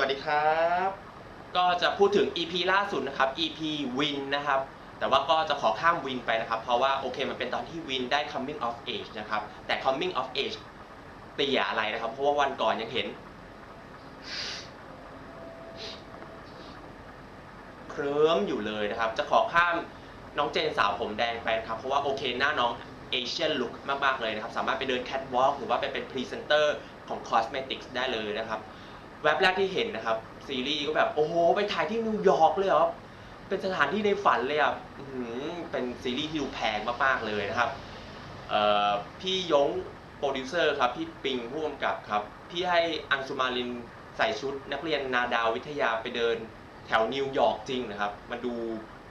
วัสดีครับ ก็จะพูดถึง EP ล่าสุดนะครับ EP Win นะครับ แต่ว่าก็จะขอข้าม Win ไปนะครับ เพราะว่าโอเคมันเป็นตอนที่ Win ได้ Coming of Age นะครับ แต่ Coming of Age เตี่ยอะไรนะครับ เพราะว่าวันก่อนยังเห็น เคลิ้มอยู่เลยนะครับ จะขอข้ามน้องเจนสาวผมแดงไปนะครับ เพราะว่าโอเคหน้าน้องเอเชียนลุคมาก ๆ เลยนะครับ สามารถไปเดินแคทวอล์กหรือว่าไปเป็นพรีเซนเตอร์ของคอสเมติกส์ได้เลยนะครับ แว็บแรกที่เห็นนะครับ ซีรีส์ก็แบบ โอ้โห ไปถ่ายที่นิวยอร์กเลยเหรอเป็นสถานที่ในฝันเลยอะอืเป็นซีรีส์ที่ดูแพงมากๆเลยนะครับเอ่อพี่ยงโปรดิวเซอร์ครับ พี่ปิงผู้กำกับครับ พี่ให้อังสุมาลินใส่ชุดนักเรียนนาดาววิทยาไปเดินแถวนิวยอร์กจริงนะครับ มันดู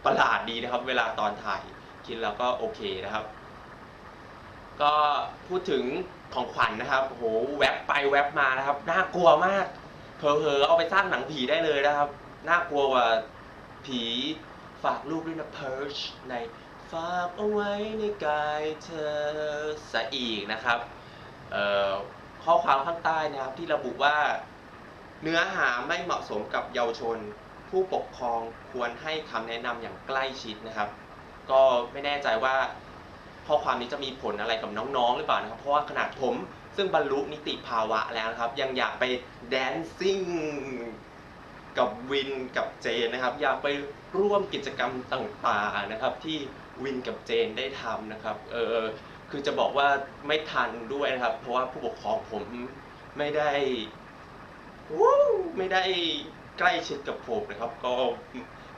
ประหลาดดีนะครับ เวลาตอนถ่ายคิดแล้วก็โอเคนะครับ ก็พูดถึงของขวัญนะครับโอ้โหแวบไปแวบมานะครับ น่ากลัวมาก เผลอๆเอาไปสร้างหนังผีได้เลยนะครับ น่ากลัวกว่าผีฝากลูกด้วยนะเพิร์ชในฝากเอาไว้ในกายเธอซะอีกนะครับข้อความข้างใต้นะครับที่ระบุว่า เนื้อหาไม่เหมาะสมกับเยาวชน ผู้ปกครองควรให้คำแนะนำอย่างใกล้ชิดนะครับ ก็ไม่แน่ใจว่า ข้อความนี้จะมีผลอะไรกับน้องๆ หรือเปล่านะครับ เพราะว่าขนาดผม ซึ่งบรรลุนิติภาวะแล้วนะครับ ยังอยากไปแดนซิ่งกับวินกับเจนนะครับ อยากไปร่วมกิจกรรมต่างๆนะครับ ที่วินกับเจนได้ทำนะครับเออคือจะบอกว่าไม่ทันด้วยนะครับ เพราะว่าผู้ปกครองผมไม่ได้วู้ไม่ได้ใกล้ชิดกับผมนะครับ ก็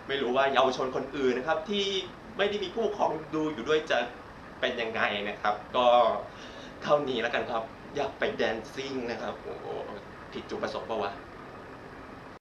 ไม่รู้ว่าเยาวชนคนอื่นนะครับ ที่ไม่ได้มีผู้ปกครองดูอยู่ด้วยจะ เป็นยังไงนะครับ ก็เท่านี้แล้วกันครับ อยากไปแดนซิ่งนะครับโอ้โหผิดจุดประสงค์ปะวะ